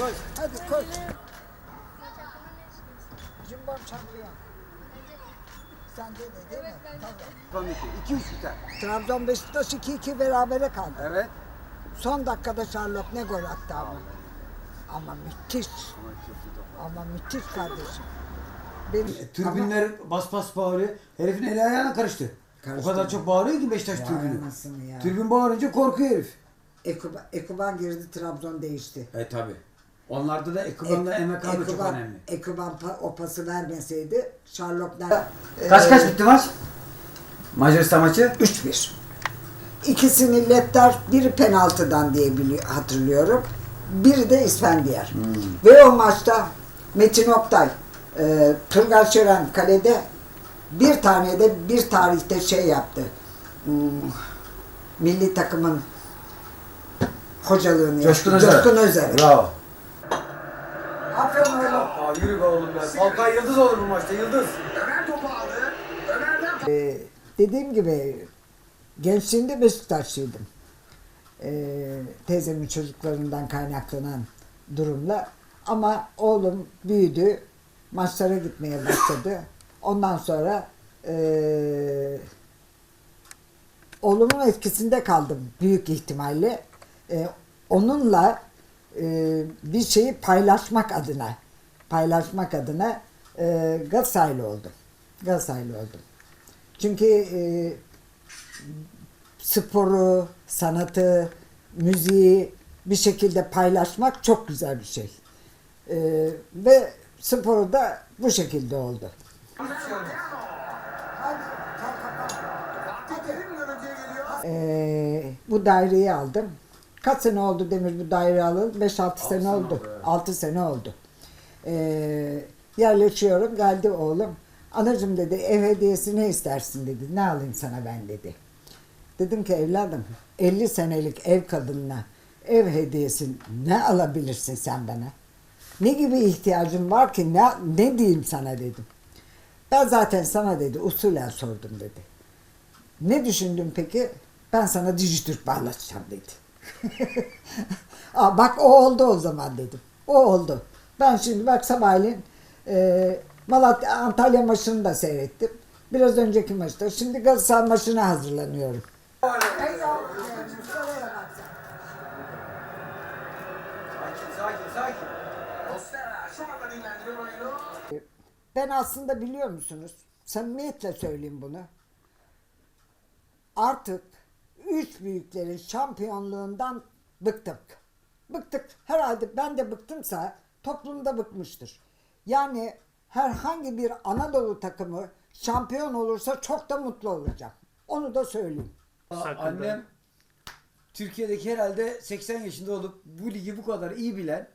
Hadi koş. Cimbom şampiyon. Sen de de değil mi? Tamam. Son 2 2 3 biter. Trabzon Beşiktaş 2-2 berabere kaldı. Evet. Son dakikada Sherlock ne gol attı ama. Ama müthiş. Ama müthiş kardeşim. Benim, E, Tribünler bas bas bağırıyor. Herifin eli ayağına karıştı. Karıştı. O kadar çok bağırıyor ki Beşiktaş Vay tribünü. anasını ya. Tribün bağırınca korkuyor herif. Ekuban, Ekuban girdi Trabzon değişti. E tabi. Onlarda da Ekuban'la Emek abi çok önemli. Pa- o pası vermeseydi Sherlock der. Kaç kaç bitti maç? Macaristan maçı? 3-1. İkisini Lepter, biri penaltıdan diye bili- hatırlıyorum. Biri de İsfendiyar. Ve o maçta Metin Oktay, e, Turgay Şören kalede bir tane de bir tarihte şey yaptı. Hmm, milli takımın hocalığını Coşkun yaptı. Özer. Coşkun Özer. Bravo. Aferin oğlum. Aa, yürü be oğlum be. Falcao yıldız olur bu maçta yıldız. Ee, dediğim gibi gençliğimde Beşiktaşlıydım. Ee, teyzemin çocuklarından kaynaklanan durumla. Ama oğlum büyüdü, maçlara gitmeye başladı. Ondan sonra ee, oğlumun etkisinde kaldım büyük ihtimalle. Ee, onunla ee, bir şeyi paylaşmak adına, paylaşmak adına ee, Galatasaraylı oldum. Galatasaraylı oldum. Çünkü e, sporu, sanatı, müziği bir şekilde paylaşmak çok güzel bir şey. E, ve sporu da bu şekilde oldu. E, bu daireyi aldım. Kaç sene oldu Demir bu daireyi alalı? 5-6 sene oldu. 6 sene oldu. E, yerleşiyorum. Geldi oğlum. Anacım dedi ev hediyesi ne istersin dedi. Ne alayım sana ben dedi. Dedim ki evladım 50 senelik ev kadınına ev hediyesi ne alabilirsin sen bana? Ne gibi ihtiyacın var ki ne, ne diyeyim sana dedim. Ben zaten sana dedi usulen sordum dedi. Ne düşündün peki? Ben sana Dijitürk bağlatacağım dedi. Aa, bak o oldu o zaman dedim. O oldu. Ben şimdi bak sabahleyin e, Malatya Antalya maçını da seyrettim. Biraz önceki maçta. Şimdi Galatasaray maçına hazırlanıyorum. Ben aslında biliyor musunuz? Samimiyetle söyleyeyim bunu. Artık üç büyüklerin şampiyonluğundan bıktık. Bıktık. Herhalde ben de bıktımsa toplumda bıkmıştır. Yani herhangi bir Anadolu takımı şampiyon olursa çok da mutlu olacağım. Onu da söyleyeyim. Sakın Annem Türkiye'deki herhalde 80 yaşında olup bu ligi bu kadar iyi bilen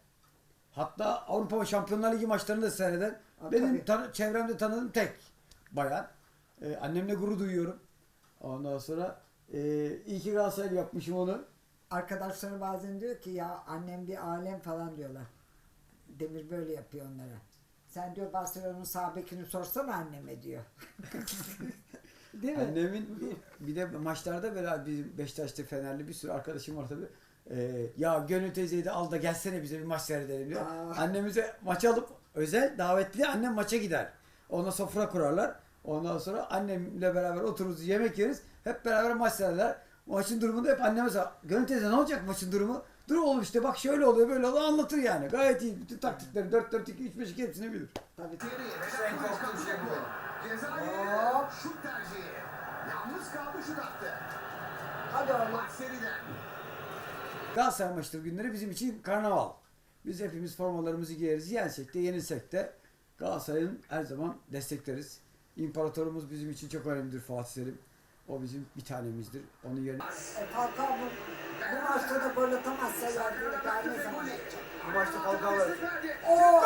hatta Avrupa Şampiyonlar Ligi maçlarını da seyreden Ha, benim tabii. tan- çevremde tanıdığım tek bayan. Ee, annemle gurur duyuyorum. Ondan sonra e, iyi ki Galatasaray yapmışım onu. Arkadaşları bazen diyor ki ya annem bir alem falan diyorlar. Demir böyle yapıyor onlara. Sen diyor Barcelona'nın sağ bekini sorsana anneme diyor. Değil mi? Annemin bir, bir de maçlarda böyle bizim Beşiktaş'ta Fenerli bir sürü arkadaşım var tabii. Ee, ya Gönül teyzeyi de al da gelsene bize bir maç seyredelim diyor. Aa. Annemize maç alıp özel davetli annem maça gider. Ona sofra kurarlar. Ondan sonra annemle beraber otururuz yemek yeriz. Hep beraber maç seyrederler. Maçın durumunda hep anneme sor. Gönül teyze ne olacak maçın durumu? Dur oğlum işte bak şöyle oluyor böyle oluyor anlatır yani. Gayet iyi. Bütün taktikleri 4 4 2 3 5 2 hepsini bilir. Tabii. En korktuğum şey bu. Cezayir şut tercihi. Yalnız kaldı şut attı. Hadi oğlum. Maç seriden. Galatasaray maçları günleri bizim için karnaval. Biz hepimiz formalarımızı giyeriz. Yensek de yenilsek de Galatasaray'ın her zaman destekleriz. İmparatorumuz bizim için çok önemlidir Fatih Selim. O bizim bir tanemizdir. Onun yerine... E, Falcao bu, bu maçta da gol atamazsa yardım daha ne zaman yapacak? Bu maçta Falcao var. Oo!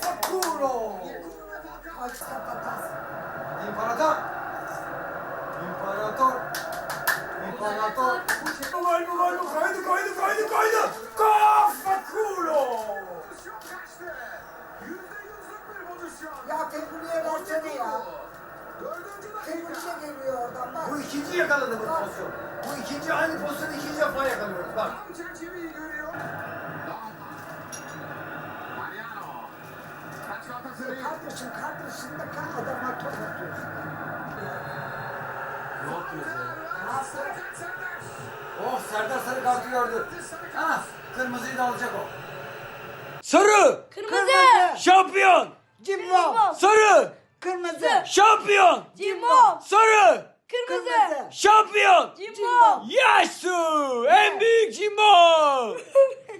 Fakuro! Maçta. İmparator! İmparator! İmparator! Gol bu gol bu kaydı kaydı kaydı kaydı! Gol Ya Fegüli'ye versene ya. De geliyor oradan bak. Bu ikinci yakaladığımız pozisyon. Bu ikinci aynı pozisyonu ikinci defa yakalıyoruz. Bak. Tam çerçeveyi görüyor. Galatasaray. Kardeşim kardeşinde kal adama top atıyorsun. Ne yapıyorsun. Oh Serdar sarı kartı gördü. Ha, kırmızıyı da alacak o. Sarı! Kırmızı. Şampiyon! Cimbom. Sarı! Kırmızı. Şampiyon! Cimbom. Sarı! Kırmızı. Şampiyon! Cimbom. Yasu! En büyük cimbom!